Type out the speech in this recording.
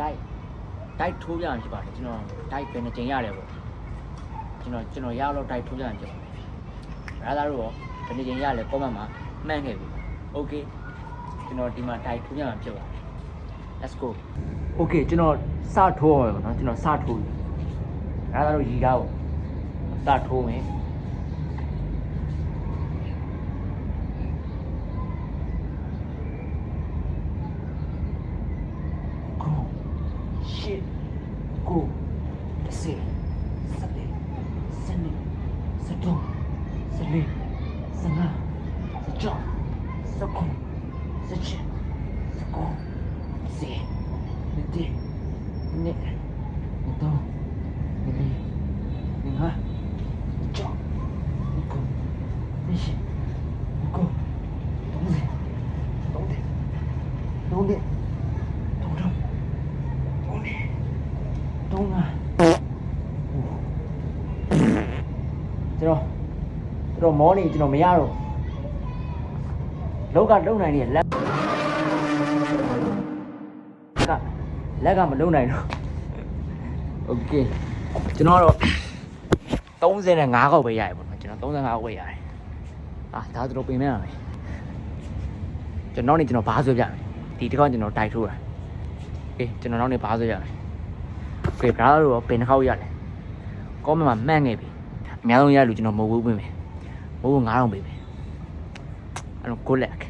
တိုက်တိုက်ထိုးပြရင်ဖြစ်ပါတယ်ကျွန်တော်တိုက်ပဲနှစ်ကြိမ်ရတယ်ပေါ့ကျွန်တော်ကျွန်တော်ရတော့တိုက်ထိုးပြရင်ဖြစ်ပါတယ်ရာသာတို့ရောဘယ်နှစ်ကြိမ်ရလဲ comment မှာမှတ်ခဲ့ပြီ okay ကျွန်တော်ဒီမှာတိုက်ထိုးပြရင်ဖြစ်ပါတယ် let's go okay ကျွန်တော်စထိုးရမယ်ပေါ့နော်ကျွန်တော်စထိုးပြီရာသာတို့ရီကားပေါ့စထိုးမယ် shit go တစ်စေစက်လေးစနေစတော့စလေးစနာစကြောစကုံစချင်စကောစေနေတေနေနေတော့နေလီနေဟာနေကြောနေကုံနေရှိနေကုံတုံးစေတုံးတယ်တုံးတယ်တုံးတော့တုံးတယ် တုံးလားကျွန်တော်ကျွန်တော်မောနေကျွန်တော်မရတော့လောက်ကလုံနိုင်နေလက်ကလက်ကမလုံနိုင်တော့โอเคကျွန်တော်တော့35ခေါက်ပဲရရပေါ့နော်ကျွန်တော်35ခေါက်ပဲရတယ်အာဒါဆိုတော့ပြင်နေရမယ်ကျွန်တော်နေကျွန်တော်ဘားဆွဲပြမယ်ဒီတစ်ခေါက်ကျွန်တော်တိုက်ထိုးတာအေးကျွန်တော်နောက်နေဘားဆွဲရမယ် ကဲဒါတော့ဘယ်နှခေါက်ရလဲကောမမှာမှန့်ခဲ့ပြီအများဆုံးရလူကျွန်တော်မဟုတ်ဘူးပြင်မယ်မဟုတ်ဘူး9000ပြင်မယ်အဲ့တော့ good luck